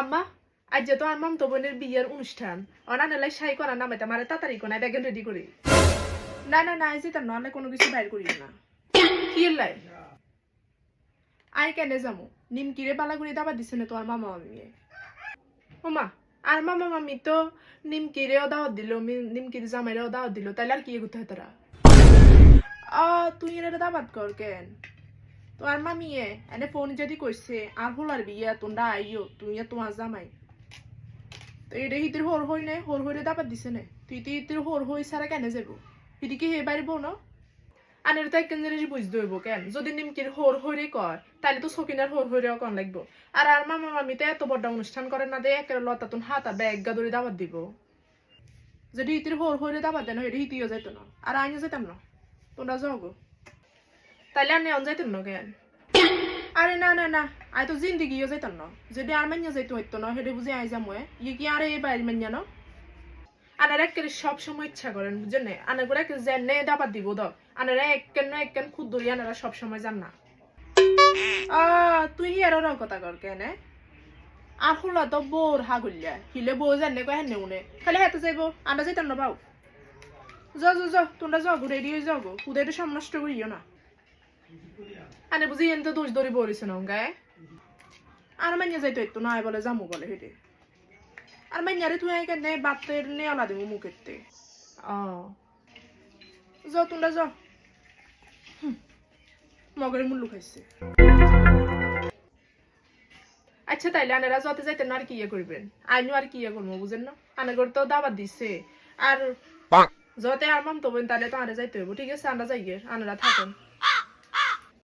আম্মা আজ তো আর মাম তো বোনের বিয়ের অনুষ্ঠান। অনানেলাই সাই করা নামাইতে মারে তাড়াতাড়ি কোনায় ব্যাগেন রেডি করি। না না না আজ যেতাম না কোনো কিছু বাইর করি না। কি লাই? আই কেনে যাব নিমকিরে বালাগুড়ি দাবা দিছে না তোমার মামা মামিয়ে। ও মা, আর মামা মামি তো নিমকিরেও দাওয়াত দিল নিমকিরে জামাইরেও দাওয়াত দিল, তাইলে আর কি করতে হয় তারা? আ, তুই এর দাবাত কর কেন? তোমার মামিয়ে, এনে ফোন যদি কইছে আর হলার বিয়া তোমরা আইও তুই আর তোমার জামাই। তো এটা হিতির হর হই নে, হর হইরে দাবাত দিছে নে। তুই তো হিতির হর হই সারা কেন যাব হিতি কি হে বাইরবো না? আনের তো একজন জিনিস বুঝতে হইব কেন? যদি নিমকির হোর হইরে কয় তাহলে তো সকিনার হোর হইরেও কন লাগবো। আর আর মামা মামি তো এত বড় অনুষ্ঠান করে না দে একের লতা তুন হাতা ব্যাগ গাদরি দাবাত দিব। যদি হিতির হোর হইরে দাবাত দেন হইরে হিতিও যাইতো না। আর আইনও যেতাম না। তোমরা যাও গো। তাইলে আর নেওয়া যাইতেন না কেন? আরে না না না, আই তো জিন্দিগিও যাইতাম না। যদি আর মাইয়া যাইতো হইতো না, হেডে বুঝে আই যামো ইয়ে কি আর এই বাইর মাইয়া না? আনারা একের সব সময় ইচ্ছা করেন, বুঝছেন না? আনার করে যে নে দাবাত দিব দাও আনারা একেন না একেন খুদ ধরি আনারা সব সময় যান না। আ, তুই হিয়ার কথা কর কেন আর হলা তো বোর হাগুলিয়া হিলে বউ জানে কয় হেনে উনে? খালি হাতে যাইব, আমরা যাইতাম না বাউ। যাও যাও যাও তোমরা যাও গো, রেডি হয়ে যাও গো। কুদাই তো সামনে নষ্ট করিও না। আনে বুঝি এনতে দোষ ধরি বলিস না গায়ে আর মাইয়া যাইতো একটু নাই বলে যামু বলে হেঁটে। আর মাইয়ারে তুই কেন বাতের নেওয়া দিব মুখেতে ও। যাও তোমরা হুম, মগের মূল্য খাইছে। আচ্ছা তাইলে আনারা যতে যাইতেন আর কি ইয়ে করবেন? আইনও আর কি ইয়ে করব বুঝেন না? আনাগর তো দাবাত দিছে। আর যতে আর মাম তো তাহলে তো আরে যাইতে হইব ঠিক আছে? আমরা যাই গিয়ে আনারা থাকেন।